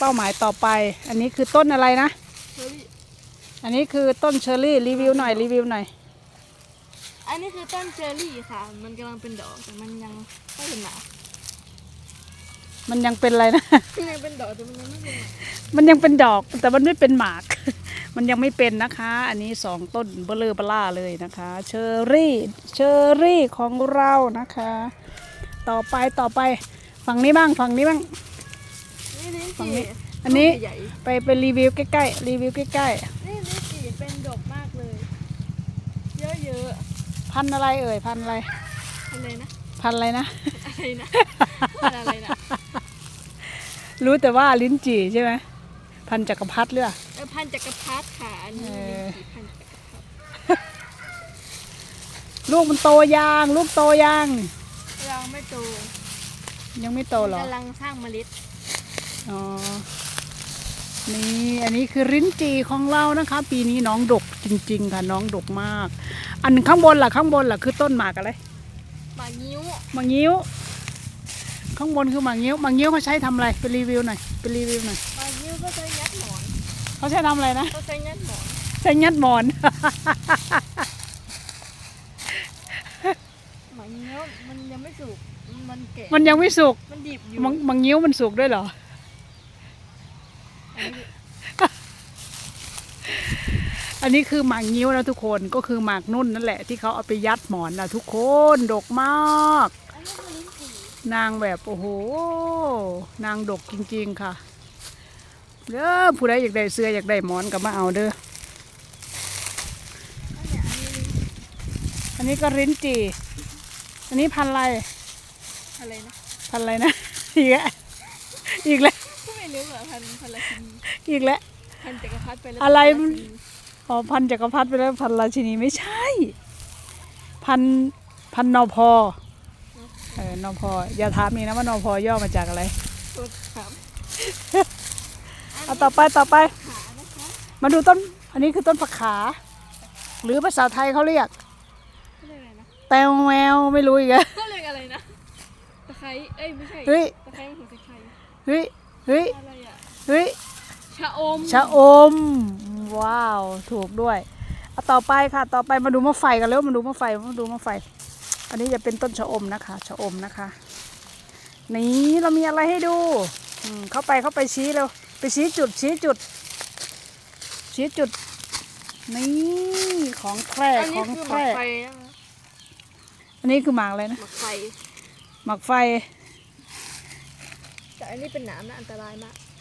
เป้าหมายต่อไป อันนี้คือต้นอะไรนะเฮ้ยอันนี้คือต้นเชอร์รี่รีวิวหน่อยรีวิวหน่อย อันนี้คือต้นเชอร์รี่ค่ะ มันกำลังเป็นดอกแต่มันยังไม่เป็นหนามันยังเป็นอะไรนะ มันยังเป็นดอกแต่มันยังไม่เป็นหนามันยังเป็นดอกแต่มันไม่เป็นหมาก มันยังไม่เป็นนะคะ อันนี้สองต้นเบลอเบล่าเลยนะคะ เชอร์รี่เชอร์รี่ของเรานะคะ ต่อไปต่อไปฝั่งนี้บ้างฝั่งนี้บ้างนี่ลิ้น ฝั่งจี่นี้ อันนี้ใหญ่ไปไปรีวิวใกล้ๆรีวิวใกล้ๆนี่ลิ้นจี่เป็นดอกมากเลย เยอะๆพันธุ์อะไรเอ่ยพันธุ์อะไรๆอะไรนะ พันธุ์อะไรนะ อะไรนะอะไรนะรู้แต่ว่าลิ้นจี่ใช่ไหมพันธุ์จักรพรรดิเรือ เออพันธุ์จักรพรรดิค่ะอันนี้เออลิ้นจี่พันธุ์จักรพรรดิลูกมันโตยางลูกโตยาง ยังไม่โตยังไม่โตหรอ กำลังสร้างเมล็ด อ๋อ นี่อันนี้คือริ้นจีของเรานะคะ ปีนี้น้องดกจริง ๆ ค่ะน้องดกมาก อันข้างบนล่ะข้างบนล่ะคือต้นหมากอะไรหมากนิ้วหมากงิ้ว ข้างบนคือหมากงิ้วหมากงิ้วเขาใช้ทำอะไรไปรีวิวหน่อยไปรีวิวหน่อยหมากนิ้วก็ใช้ยัดหมอนเขาใช้ทำอะไรนะก็ใช้ยัดหมอนใช้ยัดหมอนหมากนิ้วมันยังไม่สุกมันแก่มันยังไม่สุกมันดิบอยู่หมากหมากงิ้วมันสุกด้วยเหรออันนี้ อันนี้คือหมากงิ้วนะทุกคนก็คือหมากนุ่นนั่นแหละที่เขาเอาไปยัดหมอนนะทุกคนดกมากอันนี้คือลิ้นจี่นางแบบโอ้โห นางดกจริงๆค่ะเด้อผู้ใดอยากได้เสื้ออยากได้หมอนก็มาเอาเด้ออันเนี้ยอันนี้ลิ้นอันนี้ก็ริ้นจีอันนี้พันธุ์อะไรอะไรนะพันธุ์อะไรนะอีกแล้วอีกแล้วก็ไม่รู้เหรอพันพันละชินีอีกแล้วพันจักรพรรดิไปแล้วอะไรพัมันนละชินี อ๋อพันธุ์จักรพรรดิไปแล้วพันธุ์ราชินีไม่ใช่ พันธุ์พันธุ์นอพอเออนอพออย่าถามอีกนะว่านอพอย่อมาจากอะไรตัวขามเอาต่อไปต่อไปขานะคะมาดูต้น อันนี้คือต้นผักขา หรือภาษาไทยเขาเรียกเขาเรียกอะไรนะแตวแมวไม่รู้อีกอะเขาเรียกอะไรนะตะไคร้เอ้ยไม่ใช่เฮ้ยตะไคร้มันคือตะไคร้เฮ้ยเฮ้ยอะไรอะเฮ้ยชะอมชะอม ว้าว ถูกด้วยเอาต่อไปค่ะ ต่อไปมาดูมะไฟกันแล้วมาดูมะไฟมาดูมะไฟ อันนี้จะเป็นต้นชะอมนะคะชะอมนะคะ นี่เรามีอะไรให้ดูอืมเข้าไปเข้าไปชี้เร็วไปชี้จุดชี้จุด ชี้จุด นี่ของแคร่อันขนี้องคือแคหมากร่ไฟนะคะอันนี้คือหมากอะไรนะหมากไฟหมากไฟ แต่อันนี้เป็นหนามนะอันตรายมาก